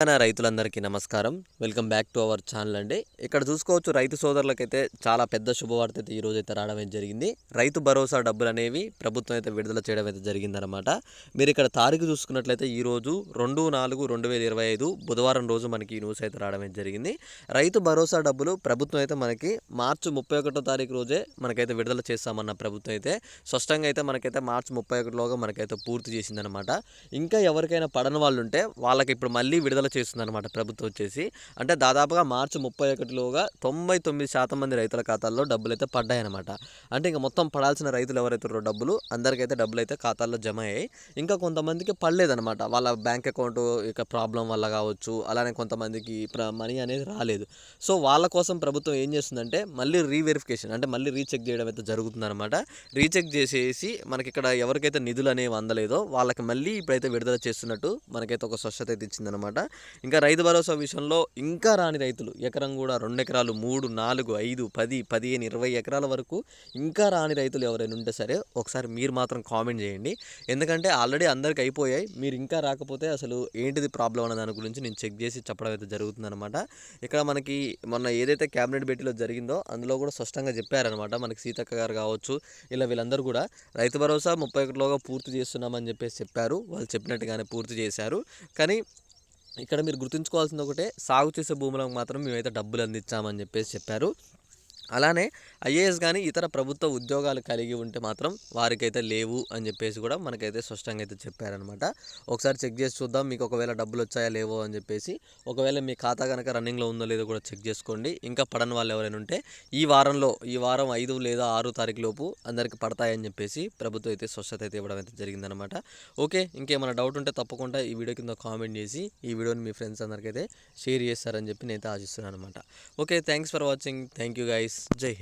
తెలంగాణ రైతులందరికీ నమస్కారం. Welcome back to our channel అండి. ఇక్కడ చూసుకోవచ్చు రైతు సోదరులకైతే చాలా పెద్ద శుభవార్త అయితే ఈ రోజు అయితే రావడం అయితే జరిగింది. రైతు భరోసా డబ్బులు అనేవి ప్రభుత్వం అయితే విడుదల చేయడం అయితే జరిగిందనమాట మీరు ఇక్కడ తారీఖు చూసుకున్నట్లయితే ఈ రోజు రెండు నాలుగు రెండు వేల ఇరవై ఐదు బుధవారం రోజు మనకి ఈ న్యూస్ అయితే రావడం జరిగింది. రైతు భరోసా డబ్బులు ప్రభుత్వం అయితే మనకి మార్చి ముప్పై ఒకటో తారీఖు రోజే మనకైతే విడుదల చేస్తామన్న ప్రభుత్వం అయితే స్పష్టంగా అయితే మనకైతే మార్చి ముప్పై ఒకటిలోగా మనకైతే పూర్తి చేసిందనమాట ఇంకా ఎవరికైనా పడని వాళ్ళు ఉంటే వాళ్ళకి ఇప్పుడు మళ్ళీ విడుదల చేస్తుందన్నమాట ప్రభుత్వం వచ్చేసి. అంటే దాదాపుగా మార్చి ముప్పై ఒకటిలోగా తొంభై తొమ్మిది శాతం మంది రైతుల ఖాతాల్లో డబ్బులు అయితే పడ్డాయన్నమాట. అంటే ఇంకా మొత్తం పడాల్సిన రైతులు ఎవరైతే డబ్బులు అందరికైతే డబ్బులు అయితే ఖాతాల్లో జమ అయ్యాయి. ఇంకా కొంతమందికి పడలేదన్నమాట. వాళ్ళ బ్యాంక్ అకౌంట్ ఇక ప్రాబ్లం వల్ల కావచ్చు అలానే కొంతమందికి మనీ అనేది రాలేదు. సో వాళ్ళ కోసం ప్రభుత్వం ఏం చేస్తుందంటే మళ్ళీ రీవెరిఫికేషన్ అంటే మళ్ళీ రీచెక్ చేయడం అయితే జరుగుతుందన్నమాట. రీచెక్ చేసేసి మనకి ఇక్కడ ఎవరికైతే నిధులు అనేవి అందలేదో వాళ్ళకి మళ్ళీ ఇప్పుడైతే విడుదల చేస్తున్నట్టు మనకైతే ఒక స్వచ్ఛత అయితే ఇచ్చిందనమాట ఇంకా రైతు భరోసా విషయంలో ఇంకా రాని రైతులు. ఎకరం కూడా రెండు ఎకరాలు మూడు నాలుగు ఐదు పది పదిహేను ఇరవై ఎకరాల వరకు ఇంకా రాని రైతులు ఎవరైనా ఉంటే సరే ఒకసారి మీరు మాత్రం కామెంట్ చేయండి. ఎందుకంటే ఆల్రెడీ అందరికి అయిపోయాయి. మీరు ఇంకా రాకపోతే అసలు ఏంటిది ప్రాబ్లం అన్న దాని గురించి నేను చెక్ చేసి చెప్పడం అయితే జరుగుతుందన్నమాట. ఇక్కడ మనకి మొన్న ఏదైతే క్యాబినెట్ భేటీలో జరిగిందో అందులో కూడా స్పష్టంగా చెప్పారనమాట మనకి సీతక్క గారు కావచ్చు ఇలా వీళ్ళందరూ కూడా రైతు భరోసా ముప్పై ఒకటిలోగా పూర్తి చేస్తున్నామని చెప్పేసి చెప్పారు. వాళ్ళు చెప్పినట్టుగానే పూర్తి చేశారు. కానీ ఇక్కడ మీరు గుర్తుంచుకోవాల్సింది ఒకటే సాగు చేసే భూములకు మాత్రం మేమైతే డబ్బులు అందించామని చెప్పేసి చెప్పారు. అలానే ఐఏఎస్ కానీ ఇతర ప్రభుత్వ ఉద్యోగాలు కలిగి ఉంటే మాత్రం వారికైతే లేవు అని చెప్పేసి కూడా మనకైతే స్పష్టంగా అయితే చెప్పారనమాట ఒకసారి చెక్ చేసి చూద్దాం మీకు ఒకవేళ డబ్బులు వచ్చాయా లేవో అని చెప్పేసి. ఒకవేళ మీ ఖాతా కనుక రన్నింగ్లో ఉందో లేదో కూడా చెక్ చేసుకోండి. ఇంకా పడని వాళ్ళు ఎవరైనా ఉంటే ఈ వారంలో ఈ వారం ఐదు లేదా ఆరు తారీఖు లోపు అందరికి పడతాయని చెప్పేసి ప్రభుత్వం అయితే స్వచ్ఛత అయితే ఇవ్వడం అయితే జరిగిందనమాట ఓకే ఇంకేమైనా డౌట్ ఉంటే తప్పకుండా ఈ వీడియో కింద కామెంట్ చేసి ఈ వీడియోని మీ ఫ్రెండ్స్ అందరికైతే షేర్ చేస్తారని చెప్పి నేనైతే ఆశిస్తున్నాను అనమాట okay thanks for watching. Thank you guys. Jai